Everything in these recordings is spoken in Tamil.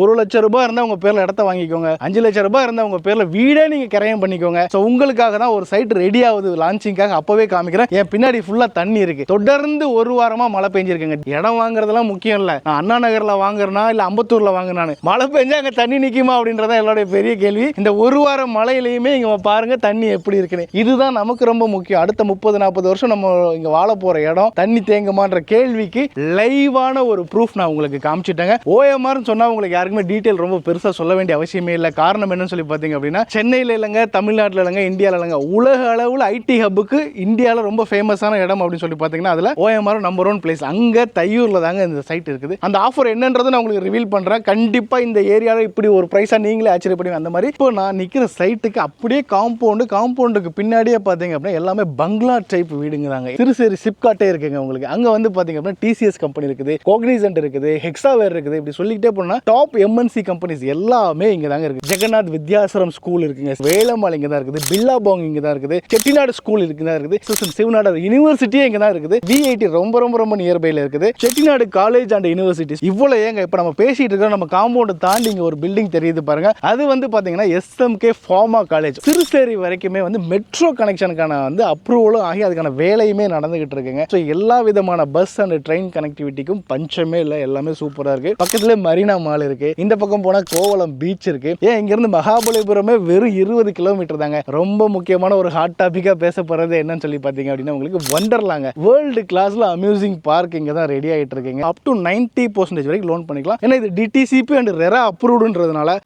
ஒரு லட்சம் ரூபாய் இருந்தால் உங்கள் பேரில் இடத்த வாங்கிக்கோங்க. அஞ்சு லட்சம் ரூபாய் இருந்தால் உங்கள் பேரில் வீடே நீங்கள் கிரயம் பண்ணிக்கோங்க. ஸோ உங்களுக்காக தான் ஒரு சைட் ரெடி ஆகுது லான்ச்சிங்காக அப்போவே காமிக்கிறேன். என் பின்னாடி ஃபுல்லாக தண்ணி இருக்குது தொடர்ந்து ஒரு வாரமாக மழை பெஞ்சிருக்குங்க. இடம் வாங்குறதெல்லாம் முக்கியம் இல்லை. நான் அண்ணா நகரில் வாங்குறேனா இல்லை அம்பத்தூரில் வாங்கினானு. மழை பெஞ்சா அங்கே தண்ணி நிற்குமா அப்படின்றத என்னுடைய பெரிய கேள்வி. இந்த ஒரு வாரம் மழையிலையுமே இங்கே பாருங்கள் தண்ணி எப்படி இருக்குன்னு. இதுதான் நமக்கு ரொம்ப முக்கியம். அடுத்த முப்பது நாற்பது வருஷம் நம்ம இங்கே வாழ போகிற இடம் தண்ணி தேங்குமான்ற கேள்விக்கு லைவான ஒரு ப்ரூஃப் நான் உங்களுக்கு காமிச்சிட்டேங்க. ஓஎம்ஆர்னு சொன்னால் உங்களுக்கு யாருக்குமே டீட்டெயில் ரொம்ப பெருசாக சொல்ல வேண்டிய அவசியமே இல்லை. காரணம் என்னன்னு சொல்லி பார்த்தீங்க அப்படின்னா சென்னையில் இல்லைங்க தமிழ்நாட்டில் இல்லைங்க இந்தியாவில் இல்லைங்க உலக அளவில் ஐடி ஹப்புக்கு இந்தியாவில் ரொம்ப ஃபேமஸான இடம் அப்படின்னு சொல்லி பார்த்தீங்கன்னா அதில் ஓஎம்ஆர் நம்பர் ஒன் பிளேஸ் அங்கே தையூரில் தாங்க இந்த சைட் இருக்குது. அந்த ஆஃபர் என்னன்றதை நான் உங்களுக்கு ரிவீல் பண்ணுறேன் கண்டிப்பாக இந்த ஏரியாவில் இப்படி ஒரு ப்ரைஸாக நீங்களே ஆச்சரியப்படுவீங்க. அந்த மாதிரி இப்போ நான் நிற்கிற சைட்டுக்கு அப்படியே காம்பவுண்டு காம்பவுண்டுக்கு பின்னாடியே பார்த்தீங்க அப்படின்னா எல்லாமே பங்களா டைப் வீடுங்கிறாங்க சிறுசேரி சிப்காட்டே இருக்குங்க உங்களுக்கு. அங்கே வந்து பார்த்தீங்க அப்படின்னா டிசிஎஸ் கம்பெனி இருக்குது கோக்னிசன்ட் இருக்குது ஹெக்ஸாவேர் இருக்குது. இப்படி சொல்லிக்கிட்டே போனால் டாப் எம்என்சி கம்பெனிஸ் எல்லாமே இங்கே தாங்க இருக்குது ஜெகநாத் வித்யாசரம் ஸ்கூல் இருக்குங்க. வேலம்மாள் இங்கே தான் இருக்குது. பில்லாபாங் இங்கே தான் இருக்குது. செட்டிநாடு ஸ்கூல் இங்கே தான் இருக்குது. சிவநாடு யூனிவர்சிட்டியே இங்கே தான் இருக்குது. விஐடி ரொம்ப ரொம்ப ரொம்ப நியர்பைல இருக்குது. செட்டிநாடு காலேஜ் அண்ட் யூனிவர்சிட்டிஸ் இவ்வளோ ஏங்க இப்போ நம்ம பேசிட்டு இருக்கிறோம். நம்ம காம்பவுண்ட் தாண்டி இங்கே ஒரு பில்டிங் தெரியுது பாருங்க. அது வந்து பார்த்தீங்கன்னா எஸ்எம்கே ஃபார்மா காலேஜ் திருச்சேரி வரைக்குமே வந்து மெட்ரோ கனெக்ஷனுக்கான வந்து அப்ரூவலும் ஆகி அதுக்கான வேலையுமே நடந்துகிட்டு இருக்குங்க. ஸோ எல்லா விதமான பஸ் அண்ட் ட்ரெயின் கனெக்டிவிட்டிக்கும் பஞ்சமே இல்லை. எல்லாமே சூப்பராக இருக்கு. பக்கத்துல மரீனா மால் இருக்கு. இந்த பக்கம் போனால் கோவளம் பீச் இருக்கு. ஏன் இங்கிருந்து மகாபலிபுரமே வெறும் இருபது கிலோமீட்டர் தாங்க. ரொம்ப முக்கியமான ஒரு ஹாட் டாபிக்காக பேசப்படுறது என்னன்னு சொல்லி பார்த்தீங்க அப்படின்னா உங்களுக்கு வண்டர்லாங்க வேர்ல்டு கிளாஸ்ல அம்யூசிங் பார்க் இங்கே தான் ரெடி ஆகிட்டு இருக்குங்க. அப் டு நைன்டி பர்சன்டேஜ் வரைக்கும் லோன் பண்ணிக்கலாம். ஏன்னா இது டிடிசிபி அண்ட் ரெரா அப்ரூவ்டுன்றதுனால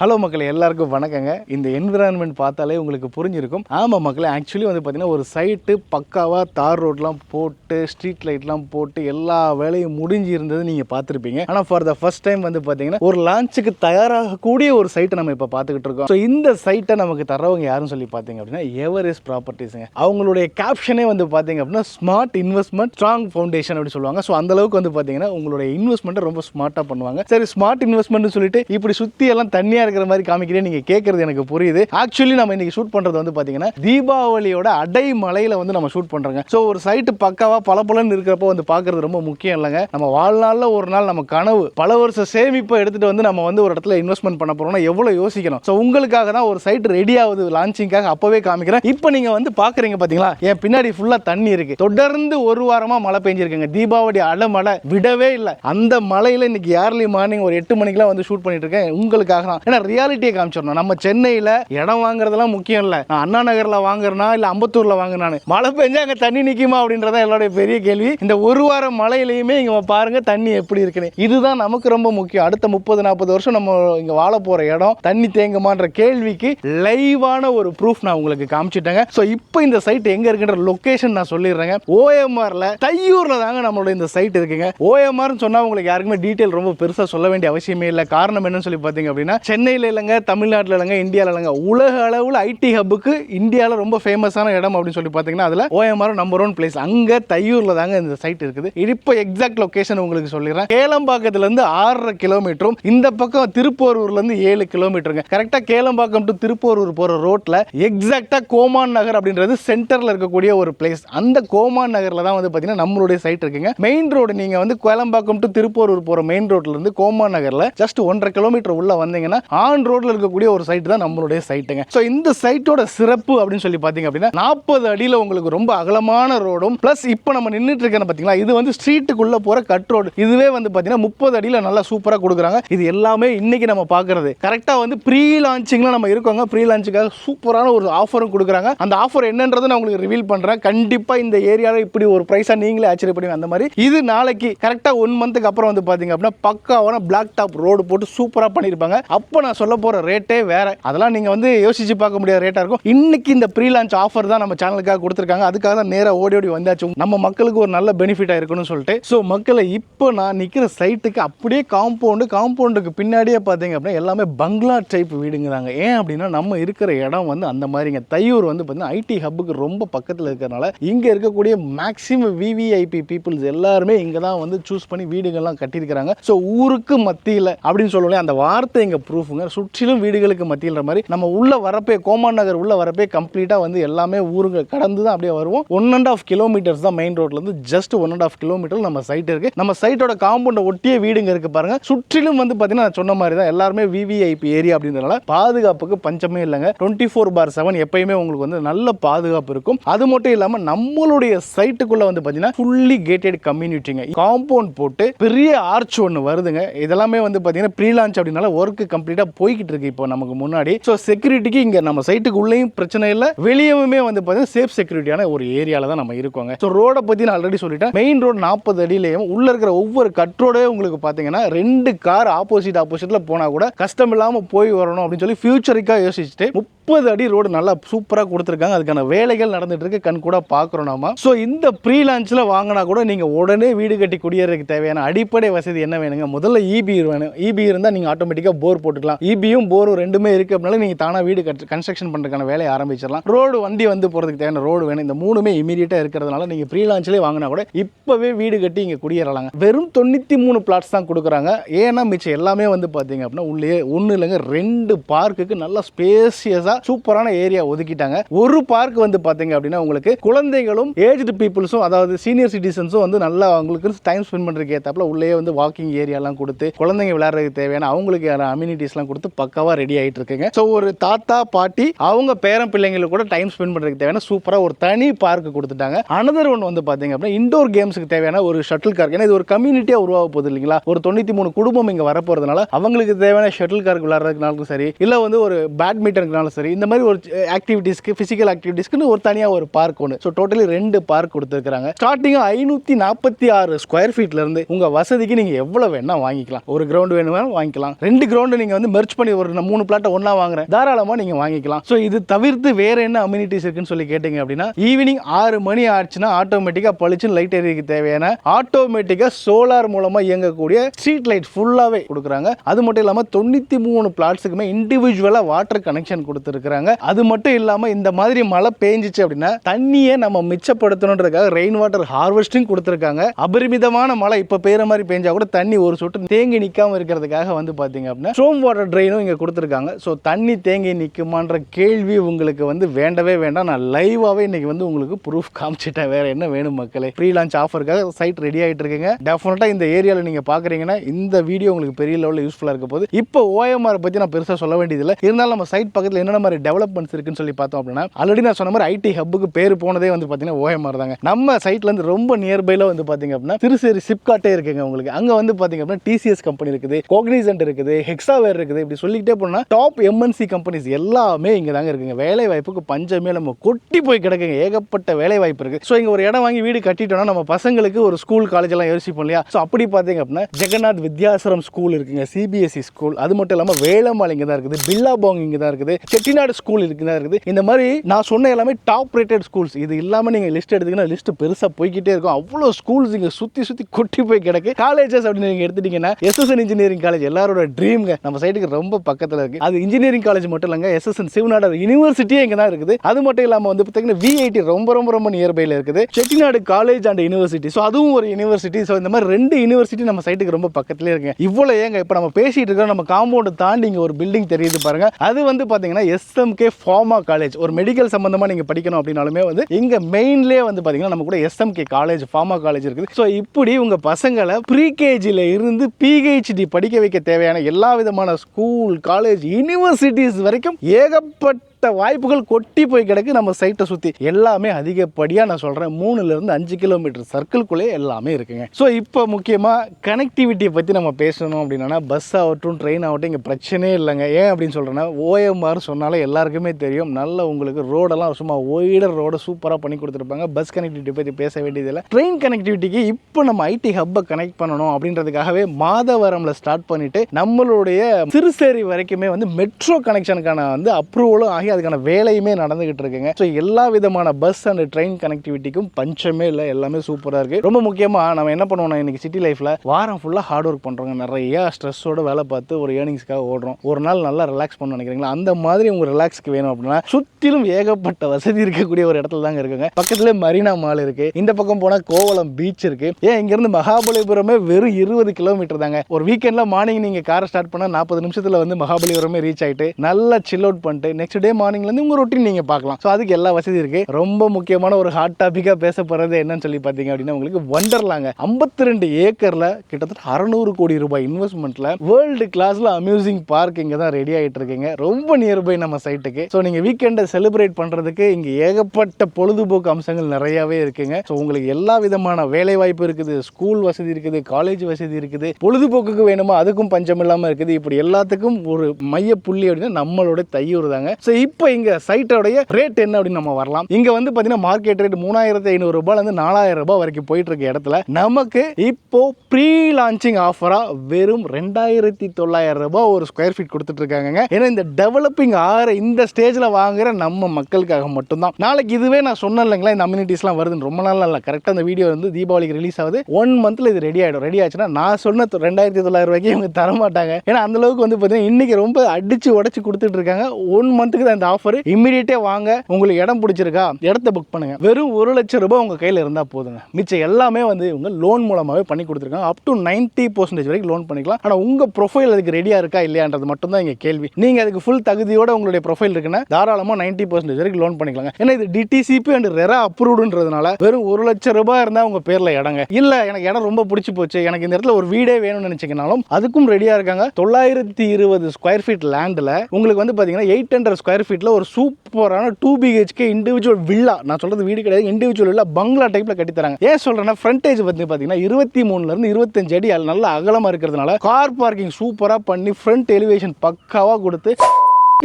ஹலோ மக்களே எல்லாருக்கும் வணக்கங்க. இந்த என்விரான்மெண்ட் பார்த்தாலே உங்களுக்கு புரிஞ்சிருக்கும். ஆமாம் மக்களே ஆக்சுவலி வந்து பார்த்தீங்கன்னா ஒரு சைட்டு பக்காவாக தார் ரோட்லாம் போட்டு ஸ்ட்ரீட் லைட்லாம் போட்டு எல்லா வேலையும் முடிஞ்சு இருந்தது நீங்கள் பார்த்துருப்பீங்க. ஆனால் ஃபார் த ஃபர்ஸ்ட் டைம் வந்து பார்த்தீங்கன்னா ஒரு லான்ச்சுக்கு தயாராகக்கூடிய ஒரு சைட்டை நம்ம இப்போ பார்த்துக்கிட்டு இருக்கோம். ஸோ இந்த சைட்டை நமக்கு தரவங்க யாருன்னு சொல்லி பார்த்தீங்க அப்படின்னா எவரெஸ்ட் ப்ராப்பர்ட்டிஸுங்க அவங்களுடைய கேப்ஷனே வந்து பார்த்தீங்க அப்படின்னா ஸ்மார்ட் இன்வெஸ்ட்மெண்ட் ஸ்ட்ராங் ஃபவுண்டேஷன் அப்படி சொல்லுவாங்க. ஸோ அந்தளவுக்கு வந்து பார்த்தீங்கன்னா உங்களுடைய இன்வெஸ்ட்மெண்ட்டை ரொம்ப ஸ்மார்ட்டாக பண்ணுவாங்க. சரி ஸ்மார்ட் இன்வெஸ்ட்மெண்ட்னு சொல்லிட்டு இப்படி சுற்றி எல்லாம் தனியாக இருக்கிற மாதிரி காமிக்கிறேன். நீங்கள் கேட்குறது எனக்கு புரியுது. ஆக்சுவலி நம்ம இன்னைக்கு ஷூட் பண்ணுறது வந்து பார்த்தீங்கன்னா தீபாவளியோட அடைமலையில் வந்து நம்ம ஷூட் பண்ணுறோங்க ஸோ ஒரு சைட்டு பக்காவாக பளபளன்னு இருக்கிறப்போ வந்து பார்க்குறது ரொம்ப முக்கியம் இல்லைங்க. நம்ம வாழ்நாளில் ஒரு நாள் நம்ம கனவு பல வருஷ சேமிப்பை எடுத்துகிட்டு வந்து நம்ம வந்து ஒரு இடத்துல இன்வெஸ்ட்மெண்ட் பண்ண போகிறோம்னா எவ்வளோ யோசிக்கணும். ஸோ உங்களுக்காக தான் ஒரு சைட் ரெடி ஆகுது லான்ச்சிங்காக அப்போவே காமிக்கிறேன். இப்போ நீங்கள் வந்து பார்க்குறீங்க பார்த்தீங்களா என் பின்னாடி ஃபுல்லாக தண்ணி இருக்குது தொடர்ந்து ஒரு வாரமாக மழை பெஞ்சிருக்குங்க. தீபாவளி அலை மழை விடவே இல்லை. அந்த மலையில் இன்னைக்கு ஏர்லி மார்னிங் ஒரு எட்டு மணிக்கெல்லாம் வந்து ஷூட் பண்ணிட்டு இருக்கேன். உங்களுக்காக தான். ஏன்னா ரியாலிட்டியை காமிச்சிடணும். நம்ம சென்னையில் இடம் வாங்குறதெல்லாம் முக்கியம் இல்லை. நான் அண்ணா நகரில் வாங்குறேனா இல்லை அம்பத்தூரில் வாங்கினானு மழை பெஞ்சா அங்கே தண்ணி நிற்குமா அப்படின்றத என்னுடைய பெரிய கேள்வி. இந்த ஒரு வாரம் மழையிலையுமே இங்கே பாருங்க தண்ணி எப்படி இருக்குன்னு. இதுதான் நமக்கு ரொம்ப முக்கியம். அடுத்த முப்பது நாற்பது வருஷம் நம்ம இங்கே வாழ போகிற இடம் தண்ணி தேங்குமான்ற கேள்விக்கு லைவான ஒரு ப்ரூஃப் நான் உங்களுக்கு காமிச்சிட்டேங்க. ஸோ இப்போ இந்த சைட் எங்கே இருக்குன்ற லொக்கேஷன் நான் சொல்லிடுறேங்க. ஓஎம்ஆரில் தையூரில் தாங்க நம்மளோட இந்த சைட் இருக்குங்க. ஓஎம்ஆர்னு சொன்னால் உங்களுக்கு யாருக்குமே டீட்டெயில் ரொம்ப பெருசாக சொல்ல வேண்டிய அவசியமே இல்லை. காரணம் என்னன்னு சொல்லி பார்த்தீங்க அப்படின்னா சென்னை சென்னையில் இல்லைங்க தமிழ்நாட்டில் இல்லைங்க இந்தியாவில் இல்லைங்க. உலக அளவில் ஐடி ஹப்புக்கு இந்தியாவில் ரொம்ப ஃபேமஸான இடம் அப்படின்னு சொல்லி பார்த்தீங்கன்னா அதில் ஓஎம்ஆர் நம்பர் ஒன் பிளேஸ் அங்கே தையூரில் தாங்க இந்த சைட் இருக்குது. இப்போ எக்ஸாக்ட் லொகேஷன் உங்களுக்கு சொல்லிடுறேன். கேளம்பாக்கத்துலேருந்து ஆறரை கிலோமீட்டரும் இந்த பக்கம் திருப்போரூர்லேருந்து ஏழு கிலோமீட்டருங்க கரெக்டாக கேளம்பாக்கம் டு திருப்போரூர் போகிற ரோட்டில் எக்ஸாக்டாக கோமான் நகர் அப்படின்றது சென்டரில் இருக்கக்கூடிய ஒரு பிளேஸ் அந்த கோமான் நகரில் தான் வந்து பார்த்தீங்கன்னா நம்மளுடைய சைட் இருக்குங்க. மெயின் ரோடு நீங்கள் வந்து கோலம்பாக்கம் டு திருப்போரூர் போகிற மெயின் ரோட்லேருந்து கோமான் நகரில் ஜஸ்ட் ஒன்றரை கிலோமீட்டர் உள்ள வந்தீங்கன்னா ஆன் ரோட்ல இருக்கக்கூடிய ஒரு சைட் தான் நம்மளுடைய சைட்டுங்க ஸோ இந்த சைட்டோட சிறப்பு அப்படின்னு சொல்லி பார்த்தீங்க அப்படின்னா நாற்பது அடியில் உங்களுக்கு ரொம்ப அகலமான ரோடும் ப்ளஸ் இப்போ நம்ம நின்றுட்டு இருக்கிற பார்த்தீங்களா இது வந்து ஸ்ட்ரீட்டுக்குள்ளே போகிற கட் ரோடு இதுவே வந்து பார்த்தீங்கன்னா முப்பது அடியில் நல்லா சூப்பராக கொடுக்குறாங்க. இது எல்லாமே இன்னைக்கு நம்ம பார்க்குறது. கரெக்டாக வந்து ப்ரீ லான்ச்சிங்கில் நம்ம இருக்கோங்க. ப்ரீ லான்ச்சுக்காக சூப்பரான ஒரு ஆஃபரும் கொடுக்குறாங்க. அந்த ஆஃபர் என்னன்றதை நான் உங்களுக்கு ரிவீல் பண்ணுறேன் கண்டிப்பாக இந்த ஏரியாவில் இப்படி ஒரு ப்ரைஸாக நீங்களே ஆச்சரியப்படுவீங்க அந்த மாதிரி. இது நாளைக்கு கரெக்டாக ஒன் மந்த்துக்கு அப்புறம் வந்து பார்த்தீங்க அப்படின்னா பக்காவான பிளாக் டாப் ரோடு போட்டு சூப்பராக பண்ணியிருப்பாங்க. அப்போ நான் சொல்ல போகிற ரேட்டே வேற. அதெல்லாம் நீங்கள் வந்து யோசிச்சு பார்க்க முடியாத ரேட்டாக இருக்கும். இன்னைக்கு இந்த ப்ரீ லான்ச் ஆஃபர் தான் நம்ம சேனலுக்காக கொடுத்துருக்காங்க. அதுக்காக தான் நேராக ஓடி ஓடி வந்தாச்சு. நம்ம மக்களுக்கு ஒரு நல்ல பெனிஃபிட்டாக இருக்கணும்னு சொல்லிட்டு. ஸோ மக்களை இப்போ நான் நிற்கிற சைட்டுக்கு அப்படியே காம்பவுண்டு காம்பவுண்டுக்கு பின்னாடியே பார்த்தீங்க அப்படின்னா எல்லாமே பங்களா டைப் வீடுங்கிறாங்க ஏன் அப்படின்னா நம்ம இருக்கிற இடம் வந்து அந்த மாதிரிங்க. தையூர் வந்து பார்த்தீங்கன்னா ஐடி ஹப்புக்கு ரொம்ப பக்கத்தில் இருக்கிறனால இங்கே இருக்கக்கூடிய மேக்ஸிமம் விவிஐபி பீப்புள்ஸ் எல்லாருமே இங்கே தான் வந்து சூஸ் பண்ணி வீடுகள்லாம் கட்டியிருக்கிறாங்க. ஸோ ஊருக்கு மத்தியில் அப்படின்னு சொல்லுவோம் அந்த வார்த்தை இங்கே ப்ரூஃப் ஆஃப்ங்க சுற்றிலும் வீடுகளுக்கு மத்தியில்ற மாதிரி நம்ம உள்ள வரப்பே கோமான் நகர் உள்ள வரப்பே கம்ப்ளீட்டாக வந்து எல்லாமே ஊருங்க கடந்து தான் அப்படியே வருவோம். ஒன் அண்ட் ஆஃப் கிலோமீட்டர்ஸ் தான் மெயின் ரோட்ல இருந்து just one and half kilometre நம்ம சைட் இருக்கு. நம்ம சைட்டோட காம்பவுண்டை ஒட்டிய வீடுங்க இருக்கு பாருங்க. சுற்றிலும் வந்து பார்த்தீங்கன்னா நான் சொன்ன மாதிரி தான் எல்லாருமே விவிஐபி ஏரியா அப்படின்றதுனால பாதுகாப்புக்கு பஞ்சமே இல்லைங்க. டுவெண்ட்டி ஃபோர் பார் செவன் எப்பயுமே உங்களுக்கு வந்து நல்ல பாதுகாப்பு இருக்கும். அது மட்டும் இல்லாமல் நம்மளுடைய சைட்டுக்குள்ள வந்து பார்த்தீங்கன்னா ஃபுல்லி கேட்டட் கம்யூனிட்டிங்க காம்பவுண்ட் போட்டு பெரிய ஆர்ச் ஒன்று வருதுங்க. இதெல்லாமே வந்து பார்த்தீங்கன்னா ப்ரீ லான்ச் அப்படின்னால ஒர்க் கரெக்டாக போய்கிட்டு இருக்கு இப்போ நமக்கு முன்னாடி. ஸோ செக்யூரிட்டிக்கு இங்கே நம்ம சைட்டுக்கு உள்ளேயும் பிரச்சனை இல்லை. வெளியவுமே வந்து பார்த்தீங்கன்னா சேஃப் செக்யூரிட்டியான ஒரு ஏரியாவில் தான் நம்ம இருக்கோங்க. ஸோ ரோடை பற்றி நான் ஆல்ரெடி சொல்லிட்டேன். மெயின் ரோடு நாற்பது அடியிலையும் உள்ள இருக்கிற ஒவ்வொரு கட் ரோடே உங்களுக்கு பார்த்தீங்கன்னா ரெண்டு கார் ஆப்போசிட் ஆப்போசிட்டில் போனால் கூட கஷ்டம் இல்லாமல் போய் வரணும் அப்படின்னு சொல்லி ஃபியூச்சரிக்காக யோசிச்சுட்டு முப்பது அடி ரோடு நல்லா சூப்பராக கொடுத்துருக்காங்க. அதுக்கான வேலைகள் நடந்துட்டு இருக்கு. கண் கூட பார்க்குறோம் நாம. ஸோ இந்த ப்ரீ லான்ச்சில் வாங்கினா கூட நீங்கள் உடனே வீடு கட்டி குடியேறதுக்கு தேவையான அடிப்படை வசதி என்ன வேணுங்க? முதல்ல இபி வேணும். இபி இருந்தால் நீங்கள் ஆட்டோமேட்டிக்காக போர் போட்டுக்கலாம். இபியும் போரும் ரெண்டுமே இருக்கு அப்படினால நீங்கள் தானாக வீடு கட் கன்ஸ்ட்ரக்ஷன் பண்ணுறதுக்கான வேலையை ஆரம்பிச்சிடலாம். ரோடு வண்டி வந்து போகிறதுக்கு தேவையான ரோடு வேணும். இந்த மூணுமே இமீடியட்டாக இருக்கிறதுனால நீங்கள் ப்ரீ லான்ச்லேயே வாங்கினா கூட இப்போவே வீடு கட்டி இங்கே குடியேறலாங்க. வெறும் தொண்ணூற்றி மூணு பிளாட்ஸ் தான் கொடுக்குறாங்க. ஏன்னா மிச்சம் எல்லாமே வந்து பார்த்தீங்க அப்படின்னா உள்ளே ஒன்றும் இல்லைங்க ரெண்டு பார்க்குக்கு நல்லா ஸ்பேசியஸாக சூப்பரான ஏரியா ஒதுக்கிட்டாங்க. ஒரு பார்க் வந்து பார்த்தீங்க அப்படின்னா உங்களுக்கு குழந்தைகளும் ஏஜ்டு பீப்புள்ஸும் அதாவது சீனியர் சிட்டிசன்ஸும் வந்து நல்லா அவங்களுக்கு டைம் ஸ்பெண்ட் பண்ணுறதுக்கு ஏற்றாப்புல உள்ளே வந்து வாக்கிங் ஏரியாலாம் கொடுத்து குழந்தைங்க விளையாடுறதுக்கு தேவையான அவங்களுக்கு அம்யூனிட்டிஸ்லாம் கொடுத்து பக்காவாக ரெடி ஆகிட்டு இருக்குங்க. ஸோ ஒரு தாத்தா பாட்டி அவங்க பேரன் பிள்ளைங்களுக்கு கூட டைம் ஸ்பெண்ட் பண்ணுறதுக்கு தேவையான சூப்பராக ஒரு தனி பார்க் கொடுத்துட்டாங்க. அனதர் ஒன்று வந்து பார்த்தீங்க அப்படின்னா இண்டோர் கேம்ஸுக்கு தேவையான ஒரு ஷட்டில் கார்க் ஏன்னா இது ஒரு கம்யூனிட்டியாக உருவாக போகுது இல்லைங்களா? ஒரு தொண்ணூற்றி மூணு குடும்பம் இங்கே வரப்போகிறதுனால அவங்களுக்கு தேவையான ஷட்டில் கார்க் விளையாடுறதுனாலும் சரி இல்லை வந்து ஒரு பேட்மிண்டனுக்குனாலும் சரி இந்த மாதிரி ஒரு ஆக்டிவிட்டீஸ்க்கு ஃபிசிக்கல் ஆக்டிவிட்டீஸ்க்குன்னு ஒரு தனியாக ஒரு பார்க் ஒன்று ஸோ டோட்டலி ரெண்டு பார்க் கொடுத்துருக்காங்க ஸ்டார்டிங்காக ஐநூற்றி நாற்பத்தி ஆறு ஸ்கொயர் ஃபீட்லேருந்து உங்கள் வசதிக்கு நீங்கள் எவ்வளோ வேணால் வாங்கிக்கலாம். ஒரு கிரவுண்டு வேணுமா வாங்கிக்கலாம். ரெண்டு கிரவுண்டு நீங்கள் வந்து மெர்ச் பண்ணி ஒரு மூணு பிளாட்டை ஒன்றா வாங்குறேன் தாராளமாக நீங்கள் வாங்கிக்கலாம். ஸோ இது தவிர்த்து வேறு என்ன அம்யூனிட்டிஸ் இருக்குன்னு சொல்லி கேட்டிங்க அப்படின்னா ஈவினிங் ஆறு மணி ஆச்சுன்னா ஆட்டோமேட்டிக்காக பளிச்சுன்னு லைட் எரியக்கு தேவையான ஆட்டோமேட்டிக்காக சோலார் மூலமாக இயங்கக்கூடிய ஸ்ட்ரீட் லைட் ஃபுல்லாகவே கொடுக்குறாங்க. அது மட்டும் இல்லாமல் தொண்ணூற்றி மூணு பிளாட்ஸுக்குமே இண்டிவிஜுவலாக வாட்டர் கனெக்ஷன் இருக்கிறாங்க. அது மட்டும் இல்லாமல் இந்த மாதிரி மழை பெஞ்சிச்சு அப்படின்னா தண்ணியை நம்ம மிச்சப்படுத்தணுன்றதுக்காக ரெயின் வாட்டர் ஹார்வெஸ்டிங் கொடுத்துருக்காங்க. அபரிமிதமான மழை இப்போ பெய்கிற மாதிரி பெஞ்சா கூட தண்ணி ஒரு சொட்டு தேங்கி நிற்காம இருக்கிறதுக்காக வந்து பார்த்தீங்க அப்படின்னா ஸ்ட்ரோம் வாட்டர் ட்ரெயினும் இங்கே கொடுத்துருக்காங்க. ஸோ தண்ணி தேங்கி நிற்குமான்ற கேள்வி உங்களுக்கு வந்து வேண்டவே வேண்டாம். நான் லைவாகவே இன்னைக்கு வந்து உங்களுக்கு ப்ரூஃப் காமிச்சிட்டேன். வேற என்ன வேணும் மக்களே? ஃப்ரீ லான்ச் ஆஃபருக்காக சைட் ரெடி ஆகிட்டு இருக்குங்க. டெஃபினட்டாக இந்த ஏரியாவில் நீங்கள் பார்க்குறீங்கன்னா இந்த வீடியோ உங்களுக்கு பெரிய லெவலில் யூஸ்ஃபுல்லாக இருக்க போது இப்போ ஓஎம்ஆர் பற்றி நான் பெருசாக சொல்ல வேண்டியதில்லை. இருந்தாலும் நம்ம சைட் பக்கத்தில் என்னென்ன மாதிரி டெவலப்மெண்ட்ஸ் இருக்குன்னு சொல்லி பார்த்தோம் அப்படின்னா ஆல்ரெடி நான் சொன்ன மாதிரி ஐடி ஹப்புக்கு பேர் போனதே வந்து பார்த்தீங்கன்னா ஓஎம்ஆர் தாங்க. நம்ம சைட்லேருந்து ரொம்ப நியர்பைல வந்து பார்த்தீங்க அப்படின்னா திருச்சேரி சிப்காட்டே இருக்குங்க உங்களுக்கு. அங்கே வந்து பார்த்தீங்க அப்படின்னா டிசிஎஸ் கம்பெனி இருக்குது கோக்னிசன்ட் இருக்குது ஹெக்ஸாவேர் இருக்குது இப்படி சொல்லிக்கிட்டே போனால் டாப் எம்என்சி கம்பெனிஸ் எல்லாமே இங்கே தாங்க இருக்குங்க. வேலை வாய்ப்புக்கு பஞ்சமே நம்ம கொட்டி போய் கிடக்குங்க. ஏகப்பட்ட வேலை வாய்ப்பு இருக்கு. ஸோ இங்கே ஒரு இடம் வாங்கி வீடு கட்டிட்டோம்னா நம்ம பசங்களுக்கு ஒரு ஸ்கூல் காலேஜ் எல்லாம் யோசிப்போம் இல்லையா? ஸோ அப்படி பார்த்தீங்க அப்படின்னா ஜெகநாத் வித்யாசரம் ஸ்கூல் இருக்குங்க சிபிஎஸ்சி ஸ்கூல் அது மட்டும் இல்லாமல் வேளமால் இங்கே தான் இருக்குது பில்லாபாங் இங்கே தான் இருக்குது செட்டிநாடு ஸ்கூல் இருக்குதா தான் இருக்குது. இந்த மாதிரி நான் சொன்ன எல்லாமே டாப் ரேட்டட் ஸ்கூல்ஸ் இது இல்லாமல் நீங்கள் லிஸ்ட் எடுத்தீங்கன்னா லிஸ்ட் பெருசாக போய்கிட்டே இருக்கும். அவ்வளோ ஸ்கூல்ஸ் இங்கே சுற்றி சுற்றி கொட்டி போய் கிடக்கு. காலேஜஸ் அப்படின்னு நீங்கள் எடுத்துட்டீங்கன்னா எஸ்எஸ்என் இன்ஜினியரிங் காலேஜ் எல்லாரோட ட்ரீம்ங்க நம்ம சைட்டுக்கு ரொம்ப பக்கத்தில் இருக்குது அது இன்ஜினியரிங் காலேஜ் மட்டும் இல்லைங்க எஸ்எஸ்என் சிவநாடு யூனிவர்சிட்டியே இங்கே தான் இருக்குது. அது மட்டும் இல்லாமல் வந்து பார்த்தீங்கன்னா விஐடி ரொம்ப ரொம்ப ரொம்ப நியர்பையில் இருக்குது. Chettinad college and university so அதுவும் ஒரு யூனிவர்சிட்டி ஸோ இந்த மாதிரி ரெண்டு யூனிவர்சிட்டி நம்ம சைட்டுக்கு ரொம்ப பக்கத்துலேயே இருக்குங்க. இவ்வளோ ஏங்க இப்போ நம்ம பேசிகிட்டு இருக்கோம் நம்ம காம்பவுண்ட் தாண்டி இங்கே ஒரு பில்டிங் தெரியுது பாருங்கள் அது வந்து பார்த்தீங்கன்னா எஸ்எம்கே ஃபார்மா காலேஜ் ஒரு மெடிக்கல் சம்பந்தமாக நீங்கள் படிக்கணும் அப்படின்னாலுமே வந்து இங்கே மெயின்லேயே வந்து பார்த்தீங்கன்னா நம்ம கூட எஸ்எம்கே காலேஜ் ஃபார்மா காலேஜ் இருக்குது. ஸோ இப்படி உங்கள் பசங்களை ப்ரீகேஜியில் இருந்து பிஹெச்டி படிக்க வைக்க தேவையான எல்லா விதமான ஸ்கூல் காலேஜ் யூனிவர்சிட்டிஸ் வரைக்கும் ஏகப்பட்ட வாய்ப்புகள் கொட்டி போய் கிடக்கு நம்ம சைட்டை சுற்றி எல்லாமே அதிகப்படியாக நான் சொல்கிறேன் மூணுலேருந்து அஞ்சு கிலோமீட்டர் சர்க்கிள்குள்ளே எல்லாமே இருக்குங்க. ஸோ இப்போ முக்கியமாக கனெக்டிவிட்டியை பற்றி நம்ம பேசணும் அப்படின்னா பஸ் ஆகட்டும் ட்ரெயின் ஆகட்டும் இங்கே பிரச்சனையே இல்லைங்க. ஏன் அப்படின்னு சொல்கிறேன்னா ஓஎம்ஆர் சொன்னாலே எல்லாருக்குமே தெரியும். நல்ல உங்களுக்கு ரோடெல்லாம் சும்மா ஓயிடர் ரோடை சூப்பராக பண்ணி கொடுத்துருப்பாங்க. பஸ் கனெக்டிவிட்டி பற்றி பேச வேண்டியதில்லை. ட்ரெயின் கனெக்டிவிட்டிக்கு இப்போ நம்ம ஐடி ஹப்பை கனெக்ட் பண்ணணும் அப்படின்றதுக்காகவே மாதவரமில் ஸ்டார்ட் பண்ணிட்டு நம்மளுடைய சிறுசேரி வரைக்குமே வந்து மெட்ரோ கனெக்ஷனுக்கான வந்து அப்ரூவலும் ஆகி ஆகி அதுக்கான வேலையுமே நடந்துகிட்டு இருக்குங்க. ஸோ எல்லா விதமான பஸ் அண்ட் ட்ரெயின் கனெக்டிவிட்டிக்கும் பஞ்சமே இல்லை. எல்லாமே சூப்பராக இருக்குது ரொம்ப முக்கியமாக நம்ம என்ன பண்ணுவோம் இன்னைக்கு சிட்டி லைஃப்பில் வாரம் ஃபுல்லாக ஹார்ட் ஒர்க் பண்ணுறோங்க நிறையா ஸ்ட்ரெஸ்ஸோட வேலை பார்த்து ஒரு ஏர்னிங்ஸ்க்காக ஓடுறோம். ஒரு நாள் நல்லா ரிலாக்ஸ் பண்ண நினைக்கிறீங்களா? அந்த மாதிரி உங்கள் ரிலாக்ஸ்க்கு வேணும் அப்படின்னா சுற்றிலும் ஏகப்பட்ட வசதி இருக்கக்கூடிய ஒரு இடத்துல தாங்க இருக்குங்க. பக்கத்துல மரீனா மால் இருக்குது இந்த பக்கம் போனால் கோவளம் பீச் இருக்குது ஏன் இங்கேருந்து மகாபலிபுரமே வெறும் இருபது கிலோமீட்டர் தாங்க. ஒரு வீக்கெண்ட்ல மார்னிங் நீங்கள் காரை ஸ்டார்ட் பண்ணால் நாற்பது நிமிஷத்தில் வந்து மகாபலிபுரமே ரீச் ஆகிட்டு நல்லா சில் அவுட் பண்ணிட்டு நெக்ஸ்ட் டே மார்னிங்லேருந்து உங்கள் ரொட்டீன் நீங்கள் பார்க்கலாம். ஸோ அதுக்கு எல்லா வசதி இருக்கு. ரொம்ப முக்கியமான ஒரு ஹாட் டாப்பிக்காக பேச போகிறது என்னன்னு சொல்லி பார்த்தீங்க அப்படின்னா உங்களுக்கு வண்டர்லாங்க ஐம்பத்தி ரெண்டு ஏக்கரில் கிட்டத்தட்ட அறநூறு கோடி ரூபாய் இன்வெஸ்ட்மெண்ட்ல வேர்ல்டு கிளாஸில் அம்யூசிங் பார்க் இங்கே தான் ரெடி ஆகிட்டு இருக்குங்க. ரொம்ப நியர்பை நம்ம சைட்டுக்கு ஸோ நீங்கள் வீக்கெண்டை செலிப்ரேட் பண்ணுறதுக்கு இங்கே ஏகப்பட்ட பொழுதுபோக்கு அம்சங்கள் நிறையாவே இருக்குங்க. ஸோ உங்களுக்கு எல்லா விதமான வேலை வாய்ப்பு இருக்குது ஸ்கூல் வசதி இருக்குது காலேஜ் வசதி இருக்குது. பொழுதுபோக்குக்கு வேணுமோ அதுக்கும் பஞ்சம் இல்லாமல் இருக்குது. இப்படி எல்லாத்துக்கும் ஒரு மைய புள்ளி அப்படின்னா நம்மளோட தையூர் தாங்க. ஸோ இப்போ இங்கே சைட்டோடைய ரேட் என்ன அப்படின்னு நம்ம வரலாம். இங்கே வந்து பார்த்தீங்கன்னா மார்க்கெட் ரேட் மூணாயிரத்தி ஐநூறு ரூபாயிலேருந்து நாலாயிரம் ரூபாய் வரைக்கும் போயிட்டு இருக்க இடத்துல நமக்கு இப்போ ப்ரீ லான்ச்சிங் ஆஃபராக வெறும் ரெண்டாயிரத்தி தொள்ளாயிரம் ரூபாய் ஒரு ஸ்கொயர் ஃபீட் கொடுத்துட்டு இருக்காங்க ஏன்னா இந்த டெவலப்பிங் ஆகிற இந்த ஸ்டேஜில் வாங்குற நம்ம மக்களுக்காக மட்டும்தான். நாளைக்கு இதுவே நான் சொன்னேன் இல்லைங்களா இந்த அம்யூனிட்டிஸ்லாம் வருதுன்னு. ரொம்ப நாள் இல்லை. கரெக்டாக அந்த வீடியோ வந்து தீபாவளிக்கு ரிலீஸ் ஆகுது. ஒன் மந்த்தில் இது ரெடி ஆகிடும் ரெடி ஆச்சுன்னா நான் சொன்ன ரெண்டாயிரத்தி தொள்ளாயிரம் ரூபாய்க்கு இவங்க தர மாட்டாங்க ஏன்னா அந்த அளவுக்கு வந்து பார்த்தீங்கன்னா இன்னைக்கு ரொம்ப அடிச்சு உடச்சு கொடுத்துட்டு இருக்காங்க. ஒன் மந்த்துக்கு தான் இந்த ஆஃபர் இம்மிடியேட்டே வாங்க. உங்களுக்கு இடம் பிடிச்சிருக்கா இடத்த புக் பண்ணுங்க. வெறும் ஒரு லட்சம் ரூபாய் உங்க கையில் இருந்தால் போதுங்க. மிச்சம் எல்லாமே வந்து இவங்க லோன் மூலமாகவே பண்ணி கொடுத்துருக்காங்க. அப் டு நைன்ட்டி பர்சன்டேஜ் வரைக்கும் லோன் பண்ணிக்கலாம். ஆனால் உங்க ப்ரொஃபைல் அதுக்கு ரெடியாக இருக்கா இல்லையான்றது மட்டும் தான் இங்கே கேள்வி. நீங்கள் அதுக்கு ஃபுல் தகுதியோட உங்களுடைய ப்ரொஃபைல் இருக்குன்னா தாராளமாக நைன்ட்டி பர்சன்டேஜ் வரைக்கும் லோன் பண்ணிக்கலாங்க. ஏன்னா இது டிடிசிபி அண்ட் ரெரா அப்ரூவ்டுன்றதுனால வெறும் ஒரு லட்சம் ரூபாய் இருந்தால் உங்க பேரில் இடங்க. இல்லை எனக்கு இடம் ரொம்ப பிடிச்சி போச்சு. எனக்கு இந்த இடத்துல ஒரு வீடே வேணும்னு நினச்சிங்கனாலும் அதுக்கும் ரெடியாக இருக்காங்க. தொள்ளாயிரத்தி இருபது ஸ்கொயர் ஃபீட் லேண்டில் உங்களுக்கு வந்து பார்த்தீங்கன்னா எயிட் ஹண்ட்ரட் ஸ்கொயர் ஃபீட்டில் ஒரு சூப்பரான டூ பிஹெச்கே இண்டிவிஜுவல் வில்லா நான் சொல்கிறது வீடு கிடையாது இண்டிவிஜுவல் வில்லா பங்களா டைப்பில் கட்டி தராங்க. ஏன் சொல்கிறேன்னா ஃப்ரண்டேஜ் வந்து பார்த்தீங்கன்னா இருபத்தி மூணுலேருந்து இருபத்தஞ்சு அடி அது நல்ல அகலமாக இருக்கிறதுனால கார் பார்க்கிங் சூப்பராக பண்ணி ஃப்ரண்ட் எலிவேஷன் பக்காவாக கொடுத்து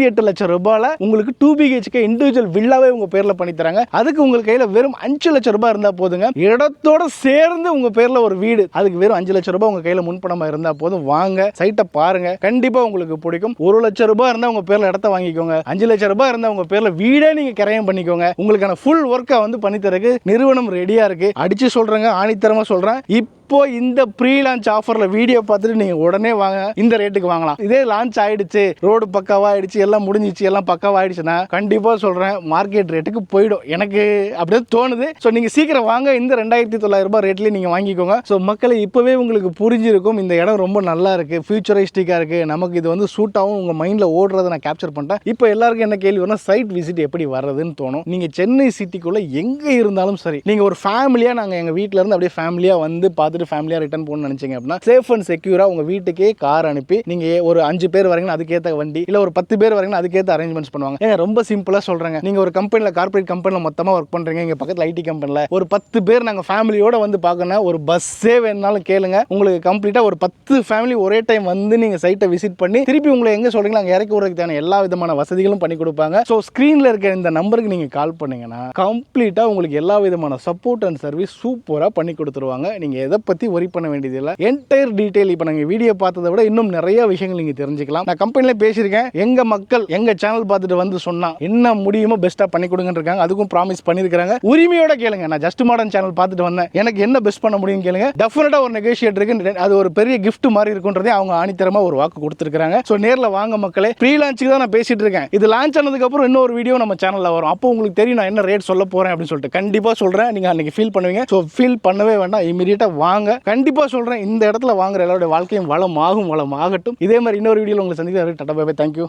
எட்டு லட்சம் ரூபாயில உங்களுக்கு டூ பிஹெச்கே இண்டிவிஜுவல் வில்லாவே உங்கள் பேரில் பண்ணி தராங்க. அதுக்கு உங்கள் கையில் வெறும் அஞ்சு லட்சம் ரூபாய் இருந்தால் போதுங்க. இடத்தோட சேர்ந்து உங்கள் பேரில் ஒரு வீடு அதுக்கு வெறும் அஞ்சு லட்சம் ரூபாய் உங்கள் கையில் முன்பணமாக இருந்தால் போதும். வாங்க சைட்டை பாருங்க. கண்டிப்பாக உங்களுக்கு பிடிக்கும். ஒரு லட்சம் ரூபாய் இருந்தால் உங்கள் பேரில் இடத்த வாங்கிக்கோங்க. அஞ்சு லட்சம் ரூபாய் இருந்தால் உங்கள் பேரில் வீடே நீங்கள் கிரயம் பண்ணிக்கோங்க. உங்களுக்கான ஃபுல் ஒர்க்கை வந்து பண்ணி தரக்கு நிறுவனம் ரெடியாக இருக்குது அடித்து சொல்கிறேங்க ஆணித்தரமாக சொல்கிறேன் இப்போ இந்த ப்ரீ லான்ச் ஆஃபர்ல வீடியோ பார்த்துட்டு நீங்க உடனே வாங்க இந்த ரேட்டுக்கு வாங்கலாம். இதே லான்ச் ஆயிடுச்சு ரோடு பக்காவாக ஆயிடுச்சு எல்லாம் முடிஞ்சிச்சு எல்லாம் பக்காவாக ஆயிடுச்சுன்னா கண்டிப்பா சொல்றேன் மார்க்கெட் ரேட்டுக்கு போயிடும். எனக்கு அப்படியே தோணுது. ஸோ நீங்க சீக்கிரம் வாங்க இந்த ரெண்டாயிரத்தி தொள்ளாயிரம் ரூபாய் ரேட்லயே நீங்க வாங்கிக்கோங்க. ஸோ மக்களை இப்பவே உங்களுக்கு புரிஞ்சிருக்கும் இந்த இடம் ரொம்ப நல்லா இருக்கு ஃபியூச்சரிஸ்டிக்கா இருக்கு நமக்கு இது வந்து சூட் ஆகும் உங்க மைண்ட்ல ஓடுறதை நான் கேப்சர் பண்ணிட்டேன். இப்போ எல்லாருக்கும் என்ன கேள்வி வரும் சைட் விசிட் எப்படி வர்றதுன்னு தோணும். நீங்க சென்னை சிட்டிக்குள்ள எங்க இருந்தாலும் சரி நீங்க ஒரு ஃபேமிலியா நாங்க எங்க வீட்ல இருந்து அப்படியே ஃபேமிலியா வந்து பார்த்து பார்த்துட்டு ஃபேமிலியாக ரிட்டர்ன் போகணும்னு நினைச்சீங்க அப்படின்னா சேஃப் அண்ட் செக்யூரா உங்கள் வீட்டுக்கே கார் அனுப்பி நீங்கள் ஒரு அஞ்சு பேர் வரீங்கன்னா அதுக்கேற்ற வண்டி இல்லை ஒரு பத்து பேர் வரீங்கன்னா அதுக்கேற்ற அரேஞ்ச்மெண்ட்ஸ் பண்ணுவாங்க. ஏன்னா ரொம்ப சிம்பிளாக சொல்கிறேங்க நீங்கள் ஒரு கம்பெனியில் கார்பரேட் கம்பெனியில் மொத்தமாக ஒர்க் பண்ணுறீங்க இங்கே பக்கத்தில் ஐடி கம்பெனியில் ஒரு பத்து பேர் நாங்கள் ஃபேமிலியோட வந்து பார்க்கணும் ஒரு பஸ்ஸே வேணும்னாலும் கேளுங்க. உங்களுக்கு கம்ப்ளீட்டாக ஒரு பத்து ஃபேமிலி ஒரே டைம் வந்து நீங்கள் சைட்டை விசிட் பண்ணி திருப்பி உங்களை எங்கே சொல்கிறீங்களோ அங்கே இறக்கி விடுறதுக்கான எல்லா விதமான வசதிகளும் பண்ணி கொடுப்பாங்க. ஸோ ஸ்க்ரீனில் இருக்க இந்த நம்பருக்கு நீங்கள் கால் பண்ணீங்கன்னா கம்ப்ளீட்டாக உங்களுக்கு எல்லா விதமான சப்போர்ட் அண்ட் சர்வீஸ் சூப்பராக பண்ணி கொடுத்துருவாங்க. நீங்கள் எதை பற்றி ஒரி பண்ண வேண்டியதில்லை. என்டையர் டீடைல் இப்போ நாங்கள் வீடியோ பார்த்ததை விட இன்னும் நிறைய விஷயங்கள் நீங்கள் தெரிஞ்சுக்கலாம். நான் கம்பெனியில் பேசியிருக்கேன். எங்கள் மக்கள் எங்கள் சேனல் பார்த்துட்டு வந்து சொன்னால் என்ன முடியுமோ பெஸ்ட்டாக பண்ணி கொடுங்கன்னு இருக்காங்க. அதுக்கும் ப்ராமிஸ் பண்ணியிருக்காங்க உரிமையோட கேளுங்க. நான் ஜஸ்ட் மாடர்ன் சேனல் பார்த்துட்டு வந்தேன். எனக்கு என்ன பெஸ்ட் பண்ண முடியும்னு கேளுங்க. டெஃபினட்டாக ஒரு நெகோஷியேட்டருக்கு அது ஒரு பெரிய கிஃப்ட் மாதிரி இருக்குன்றதே அவங்க ஆணித்தரமாக ஒரு வாக்கு கொடுத்துருக்காங்க ஸோ நேரில் வாங்க மக்களே. ப்ரீ லான்ச்சுக்கு தான் நான் பேசிட்டு இருக்கேன். இது லான்ச் ஆனதுக்கப்புறம் இன்னொரு வீடியோ நம்ம சேனலில் வரும். அப்போ உங்களுக்கு தெரியும் நான் என்ன ரேட் சொல்ல போகிறேன் அப்படின்னு சொல்லிட்டு. கண்டிப்பாக சொல்கிறேன் நீங்கள் அன்றைக்கி ஃபீல் பண்ணுவீங்க. ஸோ ஃபீல் பண்ணவே வேண்டாம். இமீடியட்டாக வாங்க நாங்கள் கண்டிப்பாக சொல்கிறேன் இந்த இடத்துல வாங்குற எல்லாருடைய வாழ்க்கையும் வளம் ஆகும் வளம் ஆகட்டும் இதே மாதிரி இன்னொரு வீடியோவில் உங்களை சந்திக்கிறேன். Tata bye thank you